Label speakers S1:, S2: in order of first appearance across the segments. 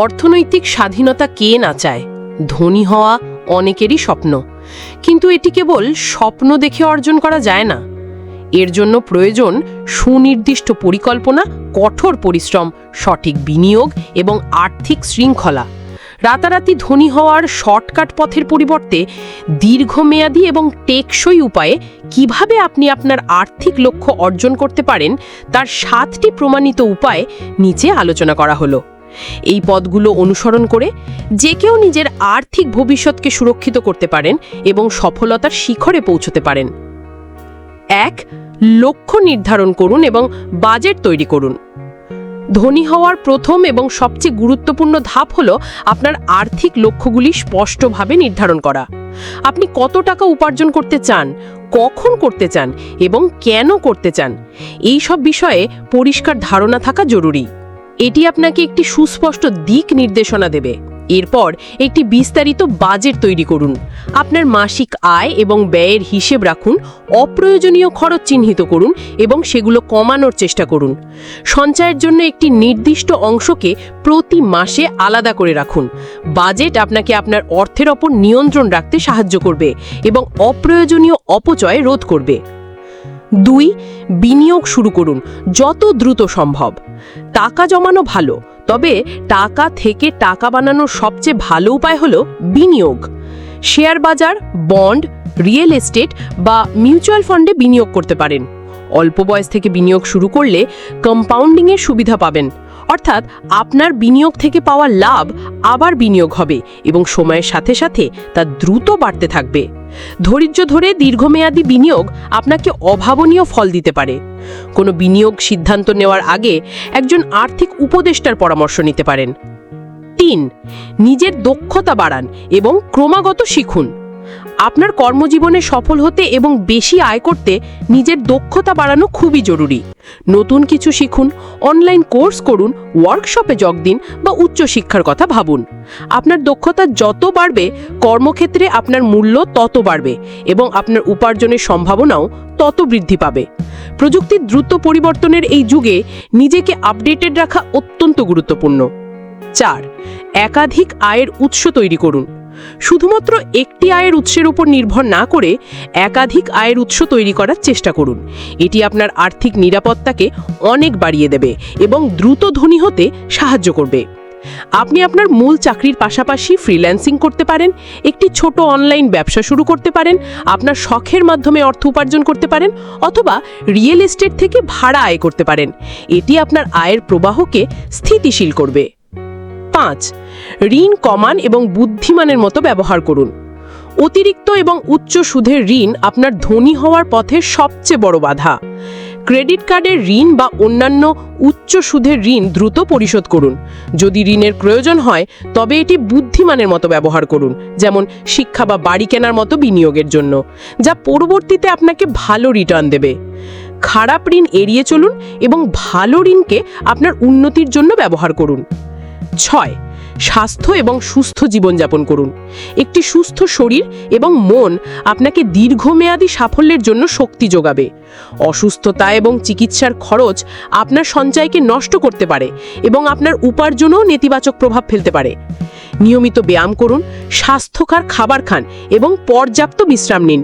S1: অর্থনৈতিক স্বাধীনতা কে না চায়? ধনী হওয়া অনেকেরই স্বপ্ন। কিন্তু এটি কেবল স্বপ্ন দেখে অর্জন করা যায় না। এর জন্য প্রয়োজন সুনির্দিষ্ট পরিকল্পনা, কঠোর পরিশ্রম, সঠিক বিনিয়োগ এবং আর্থিক শৃঙ্খলা। রাতারাতি ধনী হওয়ার শর্টকাট পথের পরিবর্তে দীর্ঘমেয়াদী এবং টেকসই উপায়ে কীভাবে আপনি আপনার আর্থিক লক্ষ্য অর্জন করতে পারেন, তার সাতটি প্রমাণিত উপায় নিচে আলোচনা করা হলো। এই পদগুলো অনুসরণ করে যে কেউ নিজের আর্থিক ভবিষ্যৎকে সুরক্ষিত করতে পারেন এবং সফলতার শিখরে পৌঁছতে পারেন। এক, লক্ষ্য নির্ধারণ করুন এবং বাজেট তৈরি করুন। ধনী হওয়ার প্রথম এবং সবচেয়ে গুরুত্বপূর্ণ ধাপ হলো আপনার আর্থিক লক্ষ্যগুলি স্পষ্টভাবে নির্ধারণ করা। আপনি কত টাকা উপার্জন করতে চান, কখন করতে চান এবং কেন করতে চান এই সব বিষয়ে পরিষ্কার ধারণা থাকা জরুরি। এটি আপনাকে একটি সুস্পষ্ট দিক নির্দেশনা দেবে। এরপর একটি বিস্তারিত বাজেট তৈরি করুন। আপনার মাসিক আয় এবং ব্যয়ের হিসেব রাখুন, অপ্রয়োজনীয় খরচ চিহ্নিত করুন এবং সেগুলো কমানোর চেষ্টা করুন। সঞ্চয়ের জন্য একটি নির্দিষ্ট অংশকে প্রতি মাসে আলাদা করে রাখুন। বাজেট আপনাকে আপনার অর্থের ওপর নিয়ন্ত্রণ রাখতে সাহায্য করবে এবং অপ্রয়োজনীয় অপচয় রোধ করবে। দুই, বিনিয়োগ শুরু করুন, যত দ্রুত সম্ভব। টাকা জমানো ভালো, তবে টাকা থেকে টাকা বানানোর সবচেয়ে ভালো উপায় হলো বিনিয়োগ। শেয়ার বাজার, বন্ড, রিয়েল এস্টেট বা মিউচুয়াল ফান্ডে বিনিয়োগ করতে পারেন। অল্প বয়স থেকে বিনিয়োগ শুরু করলে কম্পাউন্ডিংয়ের সুবিধা পাবেন। অর্থাৎ আপনার বিনিয়োগ থেকে পাওয়া লাভ আবার বিনিয়োগ হবে এবং সময়ের সাথে সাথে তা দ্রুত বাড়তে থাকবে। ধৈর্য ধরে দীর্ঘমেয়াদী বিনিয়োগ আপনাকে অভাবনীয় ফল দিতে পারে। কোনো বিনিয়োগ সিদ্ধান্ত নেওয়ার আগে একজন আর্থিক উপদেষ্টার পরামর্শ নিতে পারেন। তিন, নিজের দক্ষতা বাড়ান এবং ক্রমাগত শিখুন। আপনার কর্মজীবনে সফল হতে এবং বেশি আয় করতে নিজের দক্ষতা বাড়ানো খুবই জরুরি। নতুন কিছু শিখুন অনলাইন কোর্স করুন ওয়ার্কশপে যোগ দিন বা উচ্চশিক্ষার কথা ভাবুন। আপনার দক্ষতা যত বাড়বে, কর্মক্ষেত্রে আপনার মূল্য তত বাড়বে এবং আপনার উপার্জনের সম্ভাবনাও তত বৃদ্ধি পাবে। প্রযুক্তির দ্রুত পরিবর্তনের এই যুগে নিজেকে আপডেটেড রাখা অত্যন্ত গুরুত্বপূর্ণ। চার, একাধিক আয়ের উৎস তৈরি করুন। শুধুমাত্র একটি আয়ের উৎসের উপর নির্ভর না করে একাধিক আয়ের উৎস তৈরি করার চেষ্টা করুন। এটি আপনার আর্থিক নিরাপত্তাকে অনেক বাড়িয়ে দেবে এবং দ্রুত ধনী হতে সাহায্য করবে। আপনি আপনার মূল চাকরির পাশাপাশি ফ্রিল্যান্সিং করতে পারেন, একটি ছোট অনলাইন ব্যবসা শুরু করতে পারেন, আপনার শখের মাধ্যমে অর্থ উপার্জন করতে পারেন অথবা রিয়েল এস্টেট থেকে ভাড়া আয় করতে পারেন। এটি আপনার আয়ের প্রবাহকে স্থিতিশীল করবে। পাঁচ, ঋণ কমান এবং বুদ্ধিমানের মতো ব্যবহার করুন। অতিরিক্ত এবং উচ্চ সুদের ঋণ আপনার ধনী হওয়ার পথে সবচেয়ে বড় বাধা। ক্রেডিট কার্ডের ঋণ বা অন্যান্য উচ্চ সুদের ঋণ দ্রুত পরিশোধ করুন। যদি ঋণের প্রয়োজন হয়, তবে এটি বুদ্ধিমানের মতো ব্যবহার করুন, যেমন শিক্ষা বা বাড়ি কেনার মতো বিনিয়োগের জন্য, যা পরবর্তীতে আপনাকে ভালো রিটার্ন দেবে। খারাপ ঋণ এড়িয়ে চলুন এবং ভালো ঋণকে আপনার উন্নতির জন্য ব্যবহার করুন। ছয়। স্বাস্থ্য এবং সুস্থ জীবনযাপন করুন। একটি সুস্থ শরীর এবং মন আপনাকে দীর্ঘমেয়াদী সাফল্যের জন্য শক্তি যোগাবে। অসুস্থতা এবং চিকিৎসার খরচ আপনার সঞ্চয়কে নষ্ট করতে পারে এবং আপনার উপার্জনও নেতিবাচক প্রভাব ফেলতে পারে। নিয়মিত ব্যায়াম করুন, স্বাস্থ্যকর খাবার খান এবং পর্যাপ্ত বিশ্রাম নিন।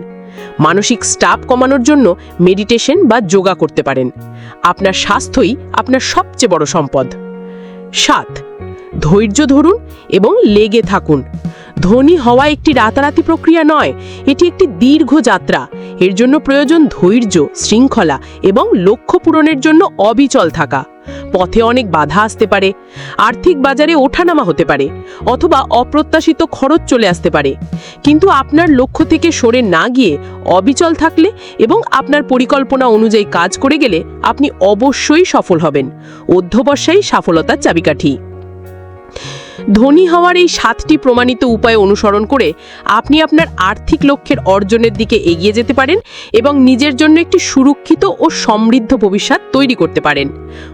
S1: মানসিক স্টাপ কমানোর জন্য মেডিটেশন বা যোগা করতে পারেন। আপনার স্বাস্থ্যই আপনার সবচেয়ে বড় সম্পদ। সাত ধৈর্য ধরুন এবং লেগে থাকুন। ধনী হওয়া একটি রাতারাতি প্রক্রিয়া নয়, এটি একটি দীর্ঘ যাত্রা। এর জন্য প্রয়োজন ধৈর্য, শৃঙ্খলা এবং লক্ষ্য পূরণের জন্য অবিচল থাকা। পথে অনেক বাধা আসতে পারে, আর্থিক বাজারে ওঠানামা হতে পারে অথবা অপ্রত্যাশিত খরচ চলে আসতে পারে। কিন্তু আপনার লক্ষ্য থেকে সরে না গিয়ে অবিচল থাকলে এবং আপনার পরিকল্পনা অনুযায়ী কাজ করে গেলে আপনি অবশ্যই সফল হবেন। অধ্যবসায়ী সফলতার চাবিকাঠি। ধনী হওয়ার এই সাতটি প্রমাণিত উপায় অনুসরণ করে আপনি আপনার আর্থিক লক্ষ্যের অর্জনের দিকে এগিয়ে যেতে পারেন এবং নিজের জন্য একটি সুরক্ষিত ও সমৃদ্ধ ভবিষ্যৎ তৈরি করতে পারেন।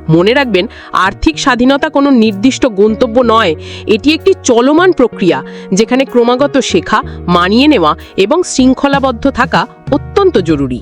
S1: মনে রাখবেন, আর্থিক স্বাধীনতা কোনো নির্দিষ্ট গন্তব্য নয়, এটি একটি চলমান প্রক্রিয়া যেখানে ক্রমাগত শেখা, মানিয়ে নেওয়া এবং শৃঙ্খলাবদ্ধ থাকা অত্যন্ত জরুরি।